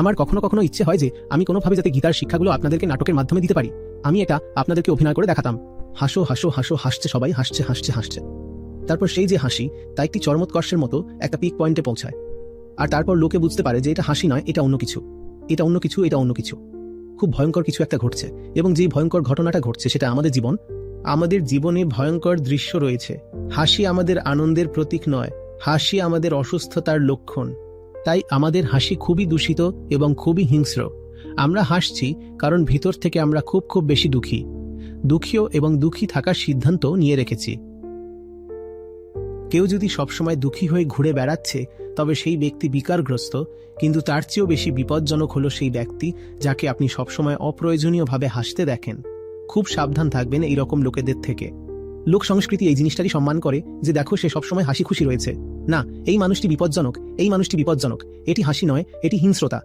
আমার কখনো কখনো ইচ্ছে হয় যে আমি কোনোভাবে যাতে গীতার শিক্ষাগুলো আপনাদেরকে নাটকের মাধ্যমে দিতে পারি। আমি এটা আপনাদেরকে অভিনয় করে দেখাতাম। হাসো হাসো হাসো, হাসছে সবাই, হাসছে হাসছে হাসছে। তারপর সেই যে হাসি, তা একটি চরমোৎকর্ষের মতো একটা পিক পয়েন্টে পৌঁছায়। আর তারপর লোকে বুঝতে পারে যে এটা হাসি নয়, এটা অন্য কিছু। এটা অন্য কিছু, এটা অন্য কিছু। খুব ভয়ঙ্কর কিছু একটা ঘটছে এবং যে ভয়ঙ্কর ঘটনাটা ঘটছে সেটা আমাদের জীবন, আমাদের জীবনে ভয়ঙ্কর দৃশ্য রয়েছে। হাসি আমাদের আনন্দের প্রতীক নয়, হাসি আমাদের অসুস্থতার লক্ষণ। তাই আমাদের হাসি খুবই দূষিত এবং খুবই হিংস্র। আমরা হাসছি কারণ ভিতর থেকে আমরা খুব খুব বেশি দুঃখী। দুঃখীও এবং দুঃখী থাকার সিদ্ধান্ত নিয়ে রেখেছি। কেউ যদি সবসময় দুঃখী হয়ে ঘুরে বেড়াচ্ছে, তবে সেই ব্যক্তি বিকারগ্রস্ত, কিন্তু তার চেয়েও বেশি বিপজ্জনক হলো সেই ব্যক্তি যাকে আপনি সবসময় অপ্রয়োজনীয়ভাবে হাসতে দেখেন। খুব সাবধান থাকবেন এই রকম লোকেদের থেকে। লোক সংস্কৃতি এই জিনিসটারই সম্মান করে যে দেখো সে সবসময় হাসি খুশি রয়েছে। না, এই মানুষটি বিপজ্জনক, এই মানুষটি বিপজ্জনক। এটি হাসি নয়, এটি হিংস্রতা।